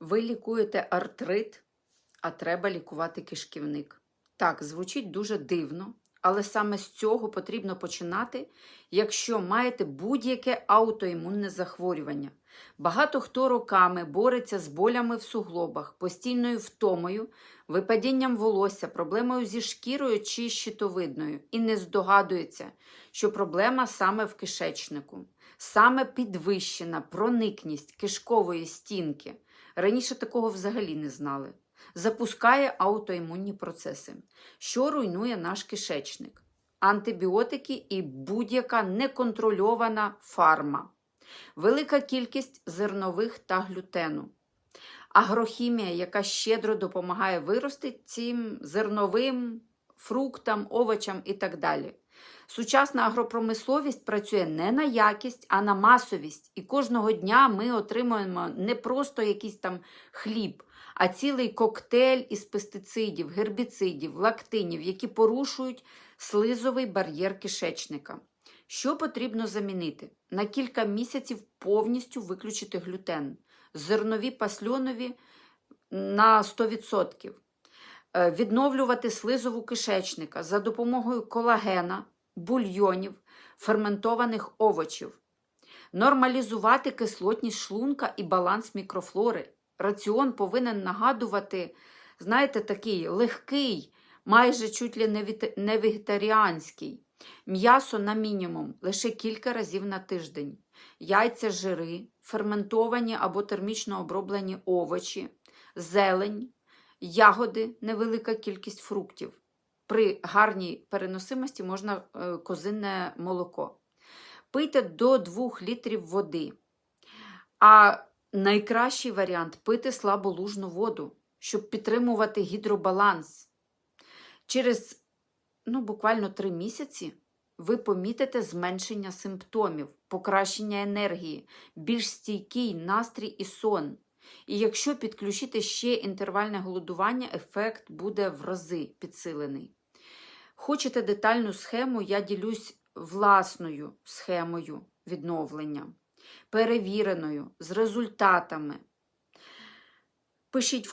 Ви лікуєте артрит, а треба лікувати кишківник. Так, звучить дуже дивно, але саме з цього потрібно починати, якщо маєте будь-яке аутоімунне захворювання. Багато хто роками бореться з болями в суглобах, постійною втомою, випадінням волосся, проблемою зі шкірою чи щитовидною і не здогадується, що проблема саме в кишечнику, саме підвищена проникність кишкової стінки. Раніше такого взагалі не знали. Запускає аутоімунні процеси, що руйнує наш кишечник, антибіотики і будь-яка неконтрольована фарма, велика кількість зернових та глютену, агрохімія, яка щедро допомагає вирости цим зерновим фруктам, овочам і так далі. Сучасна агропромисловість працює не на якість, а на масовість. І кожного дня ми отримуємо не просто якийсь там хліб, а цілий коктейль із пестицидів, гербіцидів, лактинів, які порушують слизовий бар'єр кишечника. Що потрібно замінити? На кілька місяців повністю виключити глютен, зернові пасльонові на 100%. Е, Відновлювати слизову кишечника за допомогою колагена, бульйонів, ферментованих овочів, нормалізувати кислотність шлунка і баланс мікрофлори. Раціон повинен нагадувати, знаєте, такий легкий, майже чуть ли не вегетаріанський. М'ясо на мінімум лише кілька разів на тиждень. Яйця, жири, ферментовані або термічно оброблені овочі, зелень, ягоди, невелика кількість фруктів. При гарній переносимості можна е, козинне молоко. Пийте до 2 літрів води. А найкращий варіант пити слаболужну воду, щоб підтримувати гідробаланс. Через ну, буквально 3 місяці ви помітите зменшення симптомів, покращення енергії, більш стійкий настрій і сон. І якщо підключити ще інтервальне голодування, ефект буде в рази підсилений. Хочете детальну схему, я ділюсь власною схемою відновлення, перевіреною, з результатами. Пишіть в